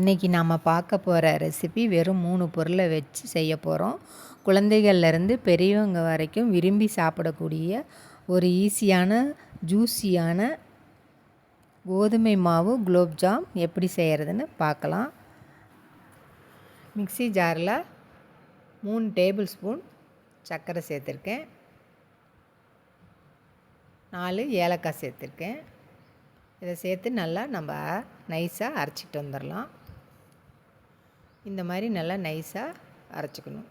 இன்றைக்கி நாம் பார்க்க போகிற ரெசிபி வெறும் மூணு பொருளை வச்சு செய்ய போகிறோம் குழந்தைகள்லேருந்து பெரியவங்க வரைக்கும் விரும்பி சாப்பிடக்கூடிய ஒரு ஈஸியான ஜூஸியான கோதுமை மாவு குலோப்ஜாம் எப்படி செய்கிறதுன்னு பார்க்கலாம். மிக்ஸி ஜாரில் மூணு டேபிள் ஸ்பூன் சர்க்கரை சேர்த்துருக்கேன். நாலு ஏலக்காய் சேர்த்துருக்கேன். இதை சேர்த்து நல்லா நம்ம நைஸாக அரைச்சிட்டு வந்துடலாம். இந்த மாதிரி நல்லா நைஸாக அரைச்சிக்கணும்.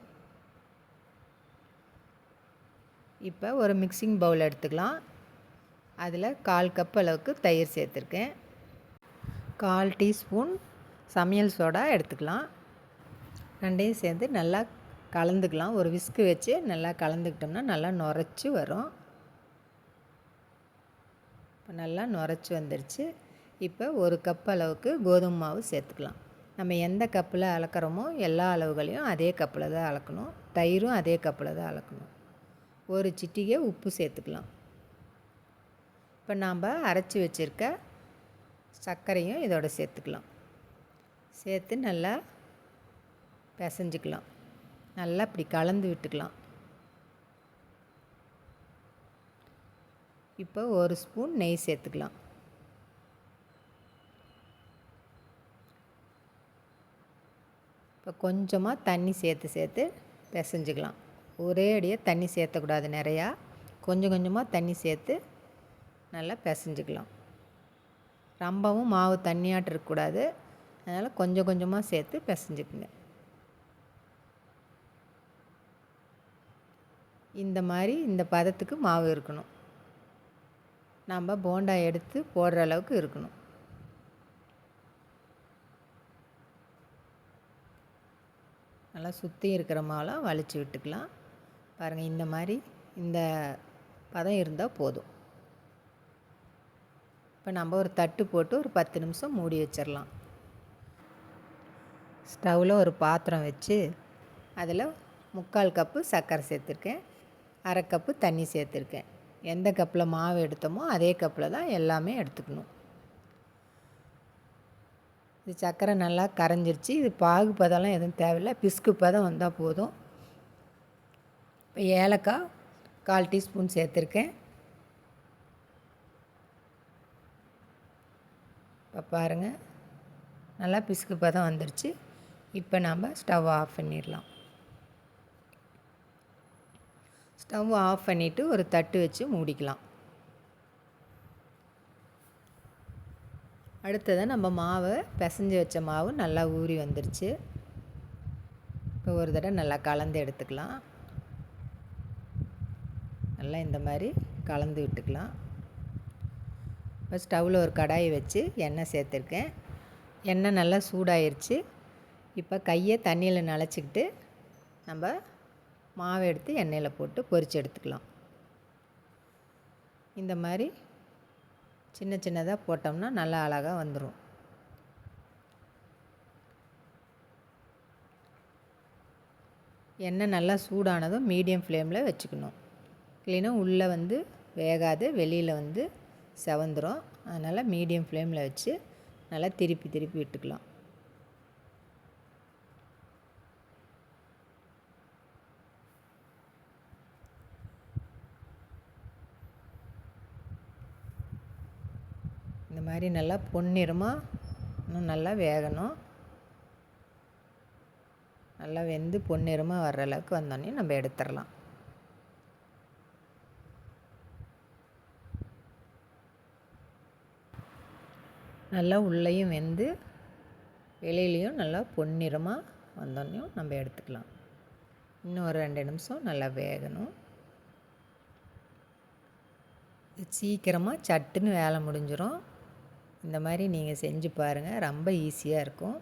இப்போ ஒரு மிக்சிங் பவுல் எடுத்துக்கலாம். அதில் கால் கப் அளவுக்கு தயிர் சேர்த்துருக்கேன். கால் டீஸ்பூன் சமையல் சோடா எடுத்துக்கலாம். ரெண்டையும் சேர்ந்து நல்லா கலந்துக்கலாம். ஒரு விஸ்கு வச்சு நல்லா கலந்துக்கிட்டோம்னா நல்லா நுரைச்சி வரும். இப்போ நல்லா நுரைச்சி வந்துடுச்சு இப்போ ஒரு கப் அளவுக்கு கோதுமை மாவு சேர்த்துக்கலாம். நம்ம எந்த கப்பில் அளக்கிறோமோ எல்லா அளவுகளையும் அதே கப்பில் தான் அளக்கணும். தயிரும் அதே கப்பில் தான் அளக்கணும். ஒரு சிட்டிகை உப்பு சேர்த்துக்கலாம். இப்போ நாம் அரைச்சி வச்சுருக்க சர்க்கரையும் இதோட சேர்த்துக்கலாம். சேர்த்து நல்லா பிசைஞ்சிக்கலாம். நல்லா இப்படி கலந்து விட்டுக்கலாம். இப்போ ஒரு ஸ்பூன் நெய் சேர்த்துக்கலாம். இப்போ கொஞ்சமாக தண்ணி சேர்த்து சேர்த்து பிசைஞ்சிக்கலாம். ஒரே அடியாக தண்ணி சேர்த்தக்கூடாது நிறையா. கொஞ்சம் கொஞ்சமாக தண்ணி சேர்த்து நல்லா பிசைஞ்சிக்கலாம். ரொம்பவும் மாவு தண்ணியாட்டு இருக்கக்கூடாது. அதனால் கொஞ்சம் கொஞ்சமாக சேர்த்து பிசைஞ்சுக்குங்க. இந்த மாதிரி இந்த பதத்துக்கு மாவு இருக்கணும். நம்ம போண்டா எடுத்து போடுற அளவுக்கு இருக்கணும். நல்லா சுற்றி இருக்கிற மாவெலாம் வலிச்சு விட்டுக்கலாம். பாருங்கள் இந்த மாதிரி இந்த பதம் இருந்தால் போதும். இப்போ நம்ம ஒரு தட்டு போட்டு ஒரு பத்து நிமிஷம் மூடி வச்சிடலாம் ஸ்டவ்வில் ஒரு பாத்திரம் வச்சு அதில் முக்கால் கப்பு சர்க்கரை சேர்த்துருக்கேன். அரை கப்பு தண்ணி சேர்த்துருக்கேன். எந்த கப்பில் மாவு எடுத்தோமோ அதே கப்பில் தான் எல்லாமே எடுத்துக்கணும். இது சர்க்கரை நல்லா கரைஞ்சிருச்சு. இது பாகு பதம்லாம் எதுவும் தேவையில்லை. பிஸ்கு பதம் வந்தால் போதும். இப்போ ஏலக்காய் கால் டீஸ்பூன் சேர்த்துருக்கேன். இப்போ பாருங்கள் நல்லா பிஸ்கு பதம் வந்துருச்சு. இப்போ நாம் ஸ்டவ் ஆஃப் பண்ணிடலாம். ஸ்டவ் ஆஃப் பண்ணிவிட்டு ஒரு தட்டு வச்சு மூடிக்கலாம். அடுத்தது நம்ம மாவை பிசைஞ்சு வச்ச மாவு நல்லா ஊறி வந்துருச்சு. இப்போ ஒரு தடவை நல்லா கலந்து எடுத்துக்கலாம். நல்லா இந்த மாதிரி கலந்து விட்டுக்கலாம். இப்போ ஸ்டவ்வில் ஒரு கடாயை வச்சு எண்ணெய் சேர்த்துருக்கேன். எண்ணெய் நல்லா சூடாயிருச்சு. இப்போ கையை தண்ணியில் நனைச்சிக்கிட்டு நம்ம மாவை எடுத்து எண்ணெயில் போட்டு பொரித்து எடுத்துக்கலாம். இந்த மாதிரி சின்ன சின்னதாக போட்டோம்னா நல்லா அழகாக வந்துடும் எண்ணெய் நல்லா சூடானதும் மீடியம் ஃப்ளேமில் வச்சுக்கணும். இல்லைன்னா உள்ளே வந்து வேகாது வெளியில் வந்து செவந்துடும் அதனால் மீடியம் ஃப்ளேமில் வச்சு நல்லா திருப்பி திருப்பி விட்டுக்கலாம் இந்த மாதிரி நல்லா பொன்னிறமாக இன்னும் நல்லா வேகணும். நல்லா வெந்து பொன்னிறமாக வர்ற அளவுக்கு வந்தோடனே நம்ம எடுத்துடலாம். நல்லா உள்ளேயும் வெந்து வெளியிலையும் நல்லா பொன்னிறமாக வந்தோடனையும் நம்ம எடுத்துக்கலாம். இன்னும் ஒரு ரெண்டு நிமிஷம் நல்லா வேகணும். சீக்கிரமாக சட்டுன்னு வேலை முடிஞ்சிடும் இந்த மாதிரி நீங்கள் செஞ்சு பாருங்கள் ரொம்ப ஈஸியாக இருக்கும்.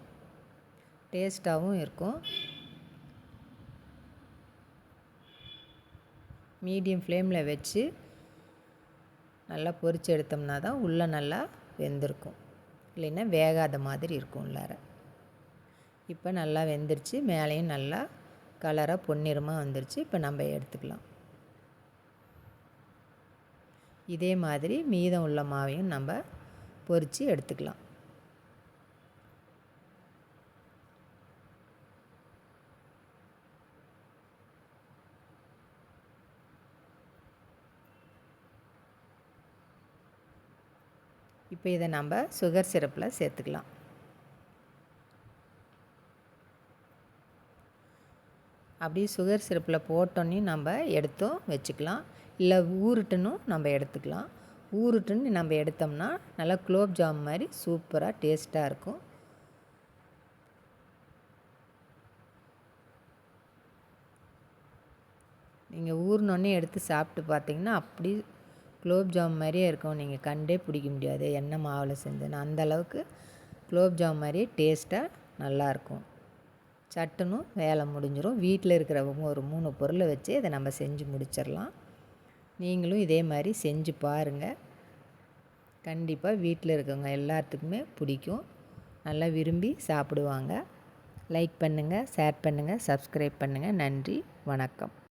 டேஸ்ட்டாகவும் இருக்கும். மீடியம் ஃப்ளேமில் வச்சு நல்லா பொரித்து எடுத்தோம்னா தான் உள்ளே நல்லா வெந்திருக்கும். இல்லைன்னா வேகாத மாதிரி இருக்கும் உள்ளார. இப்போ நல்லா வெந்துருச்சு. மேலேயும் நல்லா கலராக பொன்னிறமாக வந்துருச்சு. இப்போ நம்ம எடுத்துக்கலாம். இதே மாதிரி மீதம் உள்ள மாவையும் நம்ம பொறித்து எடுத்துக்கலாம். இப்போ இதை நம்ம சுகர் சிரப்பில் சேர்த்துக்கலாம். அப்படியே சுகர் சிரப்பில் போட்டோன்னே நம்ம எடுத்தும் வச்சுக்கலாம். இல்லை ஊருட்டுனும் நம்ம எடுத்துக்கலாம். ஊருட்டுன்னு நம்ம எடுத்தோம்னா நல்லா குலோப் ஜாம் மாதிரி சூப்பராக டேஸ்ட்டாக இருக்கும். நீங்கள் ஊறினோடனே எடுத்து சாப்பிட்டு பார்த்தீங்கன்னா அப்படி குலோப் ஜாம் மாதிரியே இருக்கும். நீங்கள் கண்டே பிடிக்க முடியாது. எண்ணெய் மாவில் செஞ்சதுன்னு அந்த அளவுக்கு குலோப் ஜாம் மாதிரியே டேஸ்ட்டாக நல்லாயிருக்கும் சட்டுனும் வேலை முடிஞ்சிடும் வீட்டில் இருக்கிறவங்க ஒரு மூணு பொருளை வச்சு இதை நம்ம செஞ்சு முடிச்சிடலாம். நீங்களும் இதே மாதிரி செஞ்சு பாருங்கள் கண்டிப்பாக வீட்டில் இருக்கவங்க எல்லாத்துக்குமே பிடிக்கும். நல்லா விரும்பி சாப்பிடுவாங்க. லைக் பண்ணுங்கள் ஷேர் பண்ணுங்கள் சப்ஸ்கிரைப் பண்ணுங்கள் நன்றி வணக்கம்.